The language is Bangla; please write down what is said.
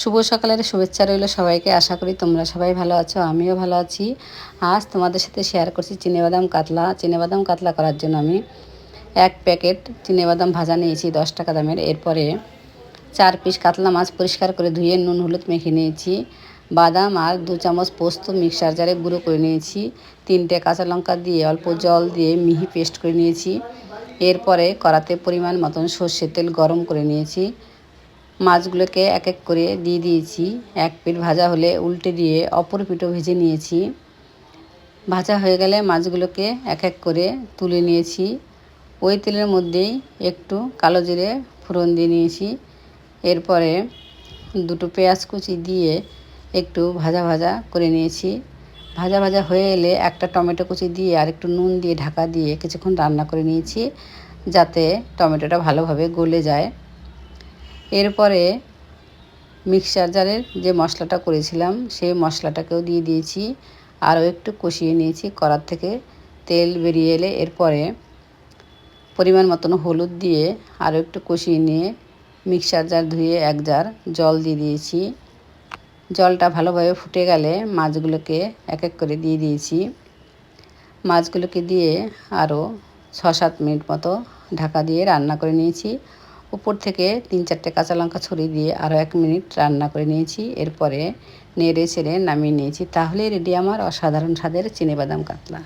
শুভ সকালের শুভেচ্ছা রইল সবাইকে। আশা করি তোমরা সবাই ভালো আছো, আমিও ভালো আছি। আজ তোমাদের সাথে শেয়ার করছি চিনেবাদাম কাতলা। চিনেবাদাম কাতলা করার জন্য আমি এক প্যাকেট চিনেবাদাম ভাজা নিয়েছি, দশ টাকা দামের। এরপরে চার পিস কাতলা মাছ পরিষ্কার করে ধুয়ে নুন, হলুদ মেখে নিয়েছি। বাদাম আর দু চামচ পোস্ত মিক্সার জারে গুঁড়ো করে নিয়েছি। তিনটে কাঁচা লঙ্কা দিয়ে অল্প জল দিয়ে মিহি পেস্ট করে নিয়েছি। এরপরে কড়াতে পরিমাণ মতন সর্ষের তেল গরম করে নিয়েছি। মাছগুলোকে এক এক করে দিয়ে দিয়েছি। এক পিঠ ভাজা হলে উল্টে দিয়ে অপর পিঠও ভেজে নিয়েছি। ভাজা হয়ে গেলে মাছগুলোকে এক এক করে তুলে নিয়েছি। ওই তেলের মধ্যেই একটু কালো জিরে ফোড়ন দিয়ে নিয়েছি। এরপরে দুটো পেঁয়াজ কুচি দিয়ে একটু ভাজা ভাজা করে নিয়েছি। ভাজা ভাজা হয়ে এলে একটা টমেটো কুচি দিয়ে আর একটু নুন দিয়ে ঢাকা দিয়ে কিছুক্ষণ রান্না করে নিয়েছি, যাতে টমেটোটা ভালোভাবে গলে যায়। এরপরে মিক্সার জারের যে মশলাটা করেছিলাম, সেই মশলাটাকেও দিয়ে দিয়েছি। আরও একটু কষিয়ে নিয়েছি কড়ার থেকে। তেল বেরিয়ে এলে এরপরে পরিমাণ মতন হলুদ দিয়ে আরও একটু কষিয়ে নিয়ে মিক্সার জার ধুয়ে এক জার জল দিয়ে দিয়েছি। জলটা ভালোভাবে ফুটে গেলে মাছগুলোকে এক এক করে দিয়ে দিয়েছি। মাছগুলোকে দিয়ে আরও ছ সাত মিনিট মতো ঢাকা দিয়ে রান্না করে নিয়েছি। উপর থেকে তিন চারটে কাঁচা লঙ্কা ছড়িয়ে দিয়ে আরও এক মিনিট রান্না করে নিয়েছি। এরপরে নেড়ে ছেড়ে নামিয়ে নিয়েছি। তাহলে রেডি আমার অসাধারণ স্বাদের চিনিবাদাম কাতলা।